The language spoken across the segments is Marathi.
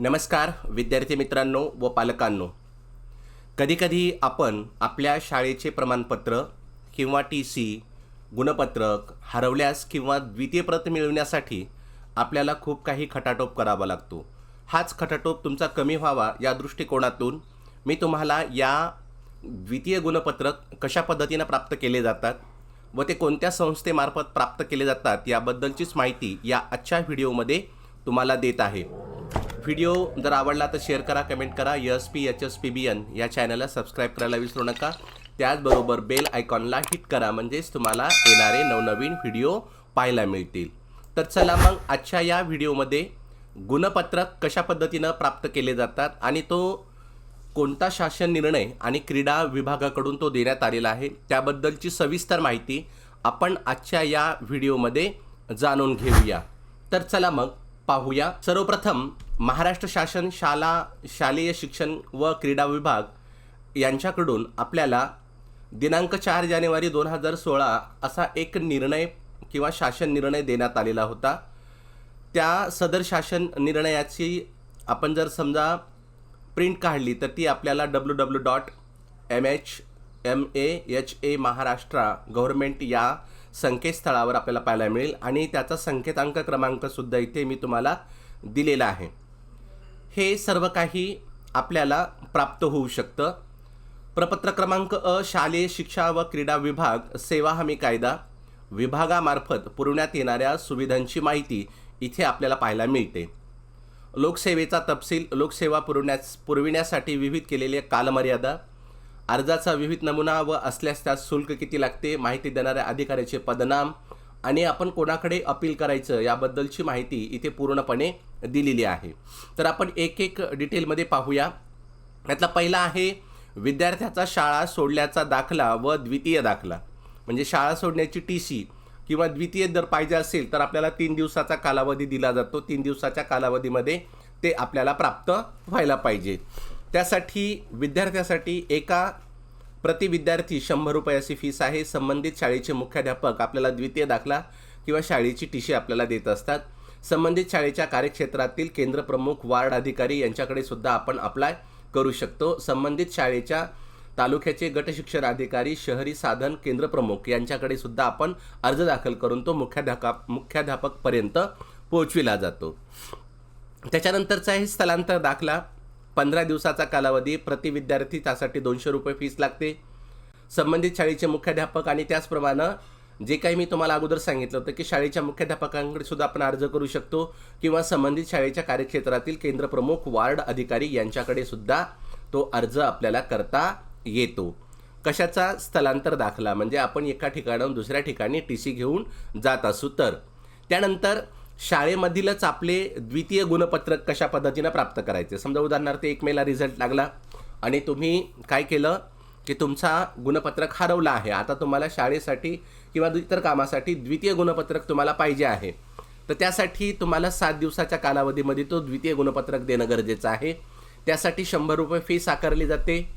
नमस्कार विद्यार्थी मित्रांनो व पालकांनो. कधीकधी आपण आपल्या शाळेचे प्रमाणपत्र किंवा टी सी गुणपत्रक हरवल्यास किंवा द्वितीय प्रत मिळवण्यासाठी आपल्याला खूप काही खटाटोप करावा लागतो. हाच खटाटोप तुमचा कमी व्हावा या दृष्टिकोनातून मी तुम्हाला या द्वितीय गुणपत्रक कशा पद्धतीनं प्राप्त केले जातात व ते कोणत्या संस्थेमार्फत प्राप्त केले जातात याबद्दलचीच माहिती या आजच्या व्हिडिओमध्ये तुम्हाला देत आहे. व्हिडिओ जर आवडला तर शेअर करा कमेंट करा. S P H S P B N या चॅनलला सबस्क्राईब करायला विसरू नका. त्याचबरोबर बेल आयकॉनला हिट करा म्हणजेच तुम्हाला येणारे नवनवीन व्हिडिओ पाहायला मिळतील. तर चला मग आजच्या या व्हिडिओमध्ये गुणपत्रक कशा पद्धतीनं प्राप्त केले जातात आणि तो कोणता शासन निर्णय आणि क्रीडा विभागाकडून तो देण्यात आलेला आहे त्याबद्दलची सविस्तर माहिती आपण आजच्या या व्हिडिओमध्ये जाणून घेऊया. तर चला मग पाहूया. सर्वप्रथम महाराष्ट्र शासन शाला शालेय शिक्षण व क्रीडा विभाग यांच्याकडून आपल्याला दिनांक चार जानेवारी दोन हजार सोळा असा एक निर्णय किंवा शासन निर्णय देण्यात आलेला होता. त्या सदर शासन निर्णयाची आपण जर समजा प्रिंट काढली तर ती आपल्याला W W dot M H M A H A Maharashtra government या संकेतस्थळावर आपल्याला पाहायला मिळेल आणि त्याचा संकेतांक क्रमांकसुद्धा इथे मी तुम्हाला दिलेला आहे. हे सर्व काही आपल्याला प्राप्त होऊ शकतं. प्रपत्र क्रमांक अ शालेय शिक्षा व क्रीडा विभाग सेवा हमी कायदा विभागामार्फत पुरवण्यात येणाऱ्या सुविधांची माहिती इथे आपल्याला पाहायला मिळते. लोकसेवेचा तपशील लोकसेवा पुरवण्यास पुरविण्यासाठी विविध केलेल्या कालमर्यादा अर्जाचा विविध नमुना व असल्यास त्यास शुल्क किती लागते माहिती देणाऱ्या अधिकाऱ्याचे पदनाम आणि आपण कोणाकडे अपील करायचं याबद्दलची माहिती इथे पूर्णपणे दिलेली आहे. तर आपण एक एक डिटेलमध्ये पाहूया. यातला पहिला आहे विद्यार्थ्याचा शाळा सोडल्याचा दाखला व द्वितीय दाखला. म्हणजे शाळा सोडण्याची टी सी किंवा द्वितीय जर पाहिजे असेल तर आपल्याला तीन दिवसाचा कालावधी दिला जातो. तीन दिवसाच्या कालावधीमध्ये ते आपल्याला प्राप्त व्हायला पाहिजे. त्यासाठी विद्यार्थ्यासाठी एका प्रति विद्यार्थी शंभर रुपये अशी फीस आहे. संबंधित शाळेचे मुख्याध्यापक आपल्याला द्वितीय दाखला किंवा शाळेची टीशी आपल्याला देत असतात. संबंधित शाळेच्या कार्यक्षेत्रातील केंद्रप्रमुख वार्ड अधिकारी यांच्याकडे सुद्धा आपण अप्लाय करू शकतो. संबंधित शाळेच्या तालुक्याचे गट शिक्षण अधिकारी शहरी साधन केंद्रप्रमुख यांच्याकडे सुद्धा आपण अर्ज दाखल करून तो मुख्याध्यापा मुख्याध्यापकपर्यंत पोहोचविला जातो. त्याच्यानंतरचा आहे स्थलांतर दाखला. पंधरा दिवसाचा कालावधी प्रति विद्यार्थी त्यासाठी दोनशे रुपये फीस लागते. संबंधित शाळेचे मुख्याध्यापक आणि त्याचप्रमाणे जे काही मी तुम्हाला अगोदर सांगितलं होतं की शाळेच्या मुख्याध्यापकांकडे सुद्धा आपण अर्ज करू शकतो किंवा संबंधित शाळेच्या कार्यक्षेत्रातील केंद्रप्रमुख वार्ड अधिकारी यांच्याकडे सुद्धा तो अर्ज आपल्याला करता येतो. कशाचा स्थलांतर दाखला? म्हणजे आपण एका ठिकाणाहून दुसऱ्या ठिकाणी टी सी घेऊन जात असू तर. त्यानंतर शाळेमधीलच आपले द्वितीय गुणपत्रक कशा पद्धतीनं प्राप्त करायचे? समजा उदाहरणार्थ एक मेला रिझल्ट लागला आणि तुम्ही काय केलं की तुमचा गुणपत्रक हरवला आहे. आता तुम्हाला शाळेसाठी किंवा इतर कामासाठी द्वितीय गुणपत्रक तुम्हाला पाहिजे आहे. तर त्यासाठी तुम्हाला सात दिवसाच्या कालावधीमध्ये तो द्वितीय गुणपत्रक देणं गरजेचं आहे. त्यासाठी शंभर रुपये फी आकारली जाते.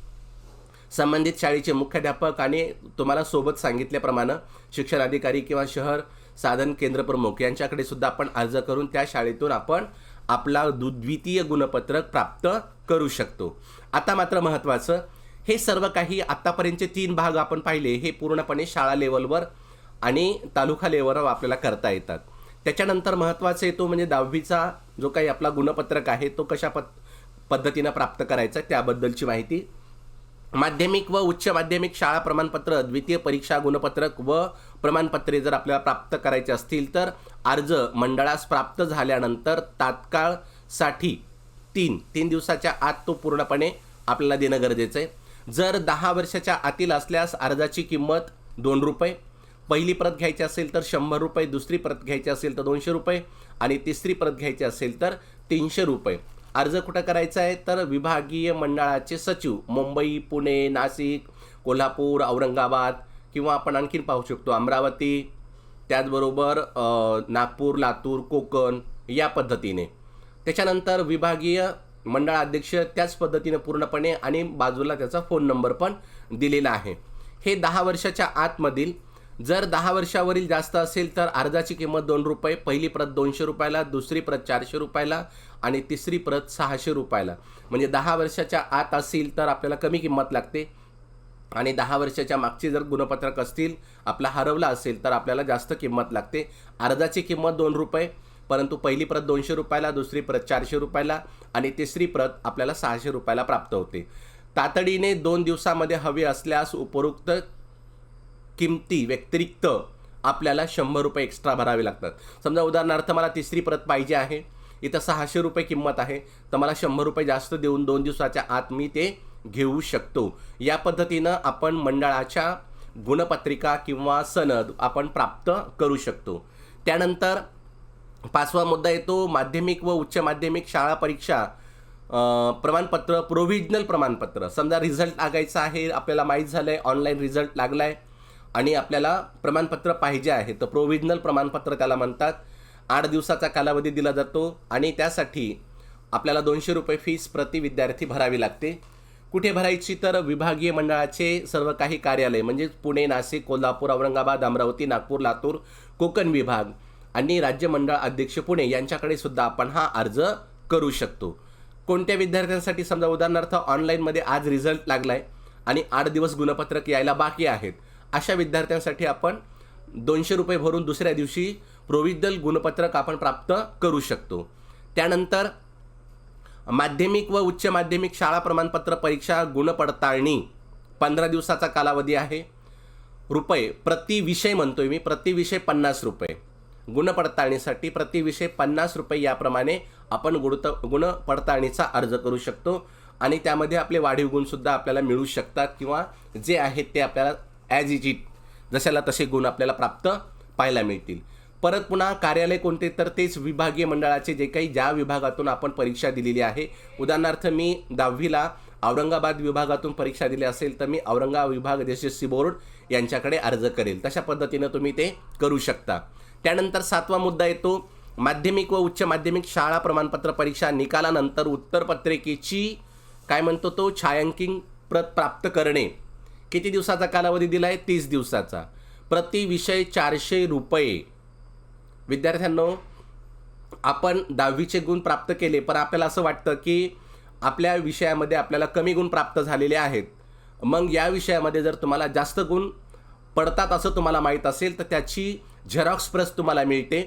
संबंधित शाळेचे मुख्याध्यापक आणि तुम्हाला सोबत सांगितल्याप्रमाणे शिक्षण अधिकारी किंवा शहर साधन केंद्र प्रमुख यांच्याकडे सुद्धा आपण अर्ज करून त्या शाळेतून आपण आपला द्वितीय गुणपत्रक प्राप्त करू शकतो. आता मात्र महत्त्वाचं हे सर्व काही आत्तापर्यंतचे तीन भाग आपण पाहिले हे पूर्णपणे शाळा लेवलवर आणि तालुका लेवलवर आपल्याला करता येतात. त्याच्यानंतर महत्त्वाचं येतो म्हणजे दहावीचा जो काही आपला गुणपत्रक आहे तो कशा पद पद्धतीनं प्राप्त करायचा त्याबद्दलची माहिती. माध्यमिक व उच्च माध्यमिक शाळा प्रमाणपत्र द्वितीय परीक्षा गुणपत्रक व प्रमाणपत्रे जर आपल्याला प्राप्त करायचे असतील तर अर्ज मंडळास प्राप्त झाल्यानंतर तात्काळसाठी तीन तीन दिवसाच्या आत तो पूर्णपणे आपल्याला देणं गरजेचं आहे. जर दहा वर्षाच्या आतील असल्यास अर्जाची किंमत दोन रुपये पहिली प्रत घ्यायची असेल तर शंभर रुपये दुसरी प्रत घ्यायची असेल तर दोनशे रुपये आणि तिसरी प्रत घ्यायची असेल तर तीनशे रुपये. अर्ज कुठं करायचा आहे? तर विभागीय मंडळाचे सचिव मुंबई पुणे नाशिक कोल्हापूर औरंगाबाद किंवा आपण आणखीन पाहू शकतो अमरावती त्याचबरोबर नागपूर लातूर कोकण या पद्धतीने. त्याच्यानंतर विभागीय मंडळाध्यक्ष त्याच पद्धतीने पूर्णपणे आणि बाजूला त्याचा फोन नंबर पण दिलेला आहे. हे दहा वर्षाच्या आतमधील जर दहा वर्षावरील जास्त असेल तर अर्जाची किंमत दोन रुपये पहिली प्रत दोनशे रुपयाला दुसरी प्रत चारशे रुपयाला आणि तिसरी प्रत सहाशे रुपयाला. म्हणजे दहा वर्षाच्या आत असेल तर आपल्याला कमी किंमत लागते. आणि दहा वर्षाच्या मागचे जर गुणपत्रक असतील आपला हरवला असेल तर आपल्याला जास्त किंमत लागते. अर्जाची किंमत दोन रुपये परंतु पहिली प्रत दोनशे रुपयाला दुसरी प्रत चारशे रुपयाला आणि तिसरी प्रत आपल्याला सहाशे रुपयाला प्राप्त होते. तातडीने दोन दिवसामध्ये हवे असल्यास उपरोक्त किमती व्यतिरिक्त आपल्याला शंभर रुपये एक्स्ट्रा भरावे लागतात. समजा उदाहरणार्थ मला तिसरी प्रत पाहिजे आहे इथं सहाशे रुपये किंमत आहे तर मला शंभर रुपये जास्त देऊन दोन दिवसाच्या आत मी ते घेऊ शकतो. या पद्धतीनं आपण मंडळाच्या गुणपत्रिका किंवा सनद आपण प्राप्त करू शकतो. त्यानंतर पाचवा मुद्दा येतो माध्यमिक व उच्च माध्यमिक शाळा परीक्षा. प्रमाणपत्र प्रोव्हिजनल प्रमाणपत्र. समजा रिझल्ट लागायचा आहे आपल्याला माहीत झालं आहे ऑनलाईन रिझल्ट लागला आहे आणि आपल्याला प्रमाणपत्र पाहिजे आहे तर प्रोव्हिजनल प्रमाणपत्र त्याला म्हणतात. आठ दिवसाचा कालावधी दिला जातो आणि त्यासाठी आपल्याला दोनशे रुपये फीस प्रति विद्यार्थी भरावी लागते. कुठे भरायची तर विभागीय मंडळाचे सर्व काही कार्यालय म्हणजे पुणे नाशिक कोल्हापूर औरंगाबाद अमरावती नागपूर लातूर कोकण विभाग आणि राज्य मंडळ अध्यक्ष पुणे यांच्याकडे सुद्धा आपण हा अर्ज करू शकतो. कोणत्या विद्यार्थ्यांसाठी समजा उदाहरणार्थ ऑनलाईनमध्ये आज रिझल्ट लागला आहे आणि आठ दिवस गुणपत्रक यायला बाकी आहेत अशा विद्यार्थ्यांसाठी आपण दोनशे रुपये भरून दुसऱ्या दिवशी प्रोव्हिजनल गुणपत्रक आपण प्राप्त करू शकतो. त्यानंतर माध्यमिक व उच्च माध्यमिक शाळा प्रमाणपत्र परीक्षा गुणपडताळणी. पंधरा दिवसाचा कालावधी आहे. रुपये प्रति विषय म्हणतोय मी प्रति विषय पन्नास रुपये. गुणपडताळणीसाठी प्रति विषय पन्नास रुपये याप्रमाणे आपण गुणत गुणपडताळणीचा अर्ज करू शकतो. आणि त्यामध्ये आपले वाढीव गुणसुद्धा आपल्याला मिळू शकतात किंवा जे आहेत ते आपल्याला ॲज इज इट जशाला तसे गुण आपल्याला प्राप्त पाहायला मिळतील. परत पुन्हा कार्यालय कोणते? तर तेच विभागीय मंडळाचे जे काही ज्या विभागातून आपण परीक्षा दिलेली आहे. उदाहरणार्थ मी दहावीला औरंगाबाद विभागातून परीक्षा दिली असेल तर मी औरंगाबाद विभाग एस सी बोर्ड यांच्याकडे अर्ज करेल. तशा पद्धतीनं तुम्ही ते करू शकता. त्यानंतर सातवा मुद्दा येतो. माध्यमिक व उच्च माध्यमिक शाळा प्रमाणपत्र परीक्षा निकालानंतर उत्तरपत्रिकेची काय म्हणतो तो? छायांकिंग प्रत प्राप्त करणे. किती दिवसाचा कालावधी दिला आहे तीस दिवसाचा. प्रति विषय चारशे रुपये. विद्यार्थ्यांनो आपण दहावीचे गुण प्राप्त केले पण आपल्याला असं वाटतं की आपल्या विषयामध्ये आपल्याला कमी गुण प्राप्त झालेले आहेत. मग या विषयामध्ये जर तुम्हाला जास्त गुण पडतात असं तुम्हाला माहीत असेल तर त्याची झेरॉक्स प्रस तुम्हाला मिळते.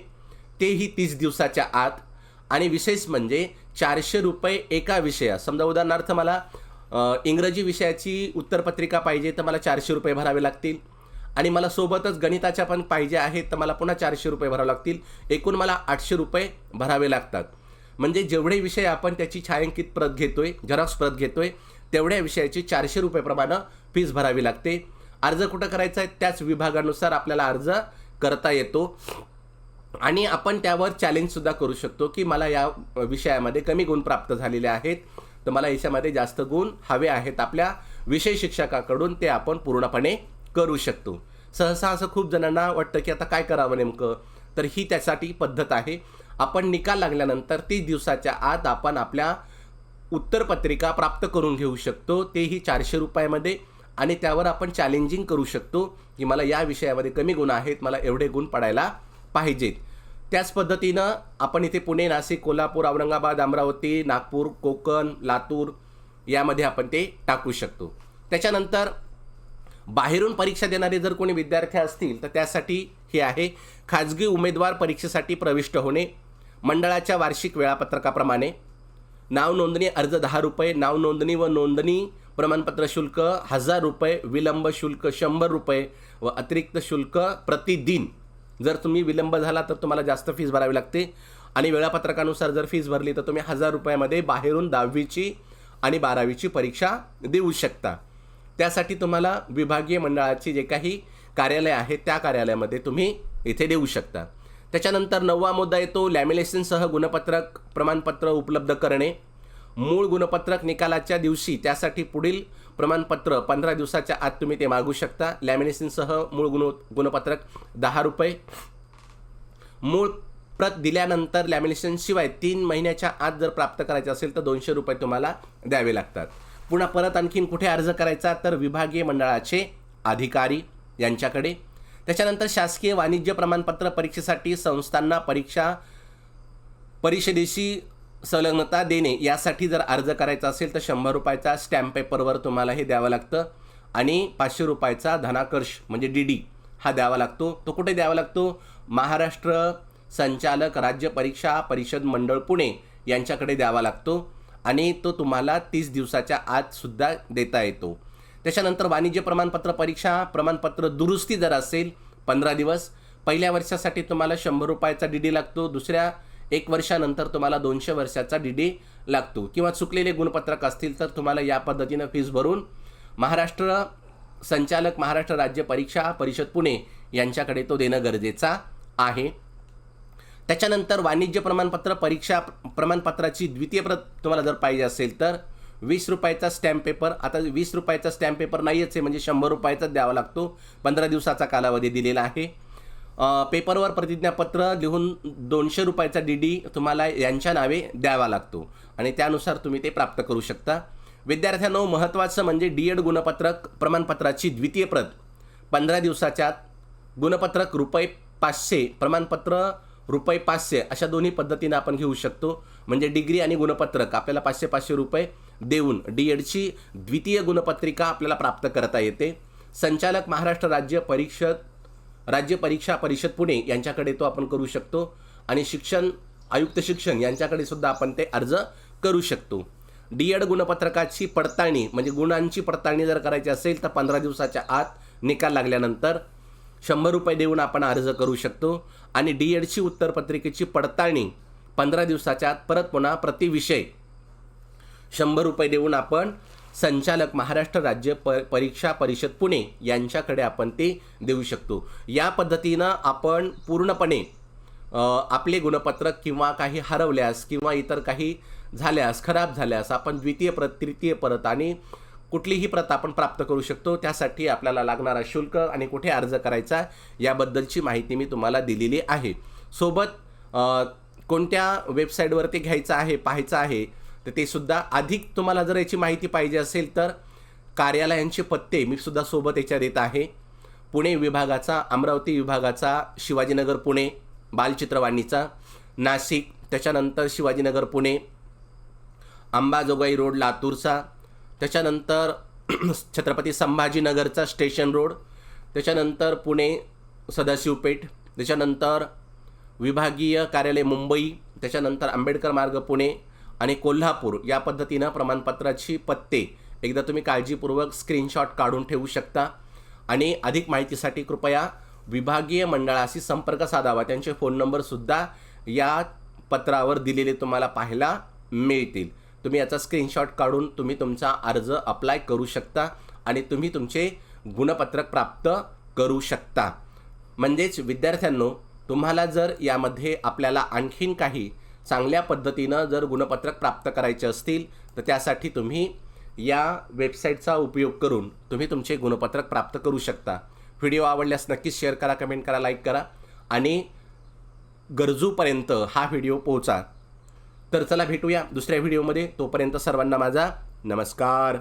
तेही तीस दिवसाच्या आत. आणि विशेष म्हणजे चारशे रुपये एका विषया समजा उदाहरणार्थ मला इंग्रजी विषयाची उत्तरपत्रिका पाहिजे तर मला चारशे रुपये भरावे लागतील. आणि मला सोबतच गणिताच्या पण पाहिजे आहेत तर मला पुन्हा चारशे रुपये भरावे लागतील. एकूण मला आठशे रुपये भरावे लागतात. म्हणजे जेवढे विषय आपण त्याची छायांकित प्रत घेतोय झेरॉक्स प्रत घेतोय तेवढ्या विषयाची चारशे रुपयेप्रमाणे फीस भरावी लागते. अर्ज कुठं करायचा आहे त्याच विभागानुसार आपल्याला अर्ज करता येतो. आणि आपण त्यावर चॅलेंजसुद्धा करू शकतो की मला या विषयामध्ये कमी गुण प्राप्त झालेले आहेत. तर मला याच्यामध्ये जास्त गुण हवे आहेत आपल्या विषय शिक्षकाकडून ते आपण पूर्णपणे करू शकतो. सहसा असं खूप जणांना वाटतं की आता काय करावं नेमकं? तर ही त्यासाठी पद्धत आहे. आपण निकाल लागल्यानंतर तीस दिवसाच्या आत आपण आपल्या उत्तरपत्रिका प्राप्त करून घेऊ शकतो. तेही चारशे रुपयामध्ये आणि त्यावर आपण चॅलेंजिंग करू शकतो की मला या विषयामध्ये कमी गुण आहेत मला एवढे गुण पडायला पाहिजेत. त्याच पद्धतीनं आपण इथे पुणे नाशिक कोल्हापूर औरंगाबाद अमरावती नागपूर कोकण लातूर यामध्ये आपण ते टाकू शकतो. त्याच्यानंतर बाहेरून परीक्षा देणारे जर कोणी विद्यार्थी असतील तर त्यासाठी हे आहे खाजगी उमेदवार परीक्षेसाठी प्रविष्ट होणे मंडळाच्या वार्षिक वेळापत्रकाप्रमाणे नाव नोंदणी अर्ज दहा रुपये नाव नोंदणी व नोंदणी प्रमाणपत्र शुल्क हजार रुपये विलंब शुल्क शंभर रुपये व अतिरिक्त शुल्क प्रतिदिन. जर तुम्ही विलंब झाला तर तुम्हाला जास्त फीस भरावी लागते. आणि वेळापत्रकानुसार जर फीस भरली तर तुम्ही हजार रुपयामध्ये बाहेरून दहावीची आणि बारावीची परीक्षा देऊ शकता. त्यासाठी तुम्हाला विभागीय मंडळाची जे काही कार्यालय आहे त्या कार्यालयामध्ये तुम्ही इथे देऊ शकता. त्याच्यानंतर नववा मुद्दा येतो लॅमिनेशनसह गुणपत्रक प्रमाणपत्र उपलब्ध करणे. मूळ गुणपत्रक निकालाच्या दिवशी त्यासाठी पुढील प्रमाणपत्र पंधरा दिवसाच्या आत तुम्ही ते मागू शकता. लॅमिनेशनसह मूळ गुण गुणपत्रक दहा रुपये. मूळ प्रत दिल्यानंतर लॅमिनेशनशिवाय तीन महिन्याच्या आत जर प्राप्त करायचे असेल तर दोनशे रुपये तुम्हाला द्यावे लागतात. पुन्हा परत आणखीन कुठे अर्ज करायचा तर विभागीय मंडळाचे अधिकारी यांच्याकडे. त्याच्यानंतर शासकीय वाणिज्य प्रमाणपत्र परीक्षेसाठी संस्थांना परीक्षा परिषदेशी संलग्नता देणे यासाठी जर अर्ज करायचा असेल तर शंभर रुपयाचा स्टॅम्प पेपरवर तुम्हाला हे द्यावं लागतं आणि पाचशे रुपयाचा धनाकर्ष म्हणजे डी डी हा द्यावा लागतो. तो कुठे द्यावा लागतो? महाराष्ट्र संचालक राज्य परीक्षा परिषद मंडळ पुणे यांच्याकडे द्यावा लागतो. आणि तो तुम्हाला तीस दिवसाच्या आत सुद्धा देता येतो. त्याच्यानंतर वाणिज्य प्रमाणपत्र परीक्षा प्रमाणपत्र दुरुस्ती जर असेल पंधरा दिवस पहिल्या वर्षासाठी तुम्हाला शंभर रुपयाचा डी डी लागतो दुसऱ्या एक वर्षानंतर तुम्हाला दोनशे वर्षाचा डी डी लागतो. किंवा चुकलेले गुणपत्रक असतील तर तुम्हाला या पद्धतीनं फीस भरून महाराष्ट्र संचालक महाराष्ट्र राज्य परीक्षा परिषद पुणे यांच्याकडे तो देणं गरजेचा आहे. त्याच्यानंतर वाणिज्य प्रमाणपत्र परीक्षा प्रमाणपत्राची द्वितीय प्रत तुम्हाला जर पाहिजे असेल तर वीस रुपयाचा स्टॅम्प पेपर आता वीस रुपयाचा स्टॅम्प पेपर नाहीच आहे म्हणजे शंभर रुपयाचाच द्यावा लागतो. पंधरा दिवसाचा कालावधी दिलेला आहे. पेपरवर प्रतिज्ञापत्र लिहून दोनशे रुपयाचा डी डी तुम्हाला यांच्या नावे द्यावा लागतो आणि त्यानुसार तुम्ही ते प्राप्त करू शकता. विद्यार्थ्यांनो महत्त्वाचं म्हणजे डी एड गुणपत्रक प्रमाणपत्राची द्वितीय प्रत. पंधरा दिवसाच्या गुणपत्रक रुपये पाचशे प्रमाणपत्र रुपये पाचशे अशा दोन्ही पद्धतीनं आपण घेऊ शकतो. म्हणजे डिग्री आणि गुणपत्रक आपल्याला पाचशे पाचशे रुपये देऊन डी एडची द्वितीय गुणपत्रिका आपल्याला प्राप्त करता येते. संचालक महाराष्ट्र राज्य परिषद राज्य परीक्षा परिषद पुणे यांच्याकडे तो आपण करू शकतो. आणि शिक्षण आयुक्त शिक्षण यांच्याकडे सुद्धा आपण ते अर्ज करू शकतो. डी एड गुणपत्रकाची पडताळणी म्हणजे गुणांची पडताळणी जर करायची असेल तर पंधरा दिवसाच्या आत निकाल लागल्यानंतर शंभर रुपये देऊन आपण अर्ज करू शकतो. आणि डी एडची उत्तरपत्रिकेची पडताळणी पंधरा दिवसाच्या आत परत पुन्हा प्रतिविषय. शंभर रुपये देऊन आपण संचालक महाराष्ट्र राज्य प परीक्षा परिषद पुणे यांच्याकडे आपण ते देऊ शकतो. या पद्धतीनं आपण पूर्णपणे आपले गुणपत्रक किंवा काही हरवल्यास किंवा इतर काही झाल्यास खराब झाल्यास आपण द्वितीय प्र तृतीय परत आणि कुठलीही प्रत आपण प्राप्त करू शकतो त्यासाठी आपल्याला लागणारा शुल्क आणि कुठे अर्ज करायचा याबद्दलची माहिती मी तुम्हाला दिलेली आहे. सोबत कोणत्या वेबसाईटवरती घ्यायचं आहे पाहायचं आहे तर ते सुद्धा अधिक तुम्हाला जर याची माहिती पाहिजे असेल तर कार्यालयांचे पत्ते मी सुद्धा सोबत याच्यात देत आहे. पुणे विभागाचा अमरावती विभागाचा शिवाजीनगर पुणे बालचित्रवाणीचा नाशिक त्याच्यानंतर शिवाजीनगर पुणे अंबाजोगाई रोड लातूरचा त्याच्यानंतर छत्रपती संभाजीनगरचा स्टेशन रोड त्याच्यानंतर पुणे सदाशिवपेठ त्याच्यानंतर विभागीय कार्यालय मुंबई त्याच्यानंतर आंबेडकर मार्ग पुणे आणि कोल्हापूर या पद्धतीनं प्रमाणपत्राची पत्ते एकदा तुम्ही काळजीपूर्वक स्क्रीनशॉट काढून ठेवू शकता. आणि अधिक माहितीसाठी कृपया विभागीय मंडळाशी संपर्क साधावा. त्यांचे फोन नंबरसुद्धा या पत्रावर दिलेले तुम्हाला पाहायला मिळतील. तुम्ही याचा स्क्रीनशॉट काढून तुम्ही तुमचा अर्ज अप्लाय करू शकता आणि तुम्ही तुमचे गुणपत्रक प्राप्त करू शकता. म्हणजेच विद्यार्थ्यांनो तुम्हाला जर यामध्ये आपल्याला आणखीन काही चांगल्या पद्धतीनं जर गुणपत्रक प्राप्त करायचे असतील तर त्यासाठी तुम्ही या वेबसाईटचा उपयोग करून तुम्ही तुमचे गुणपत्रक प्राप्त करू शकता. व्हिडिओ आवडल्यास नक्कीच शेअर करा कमेंट करा लाईक करा आणि गरजूपर्यंत हा व्हिडिओ पोहोचा. तर चला भेटूया दुसऱ्या व्हिडिओमध्ये. तोपर्यंत सर्वांना माझा नमस्कार.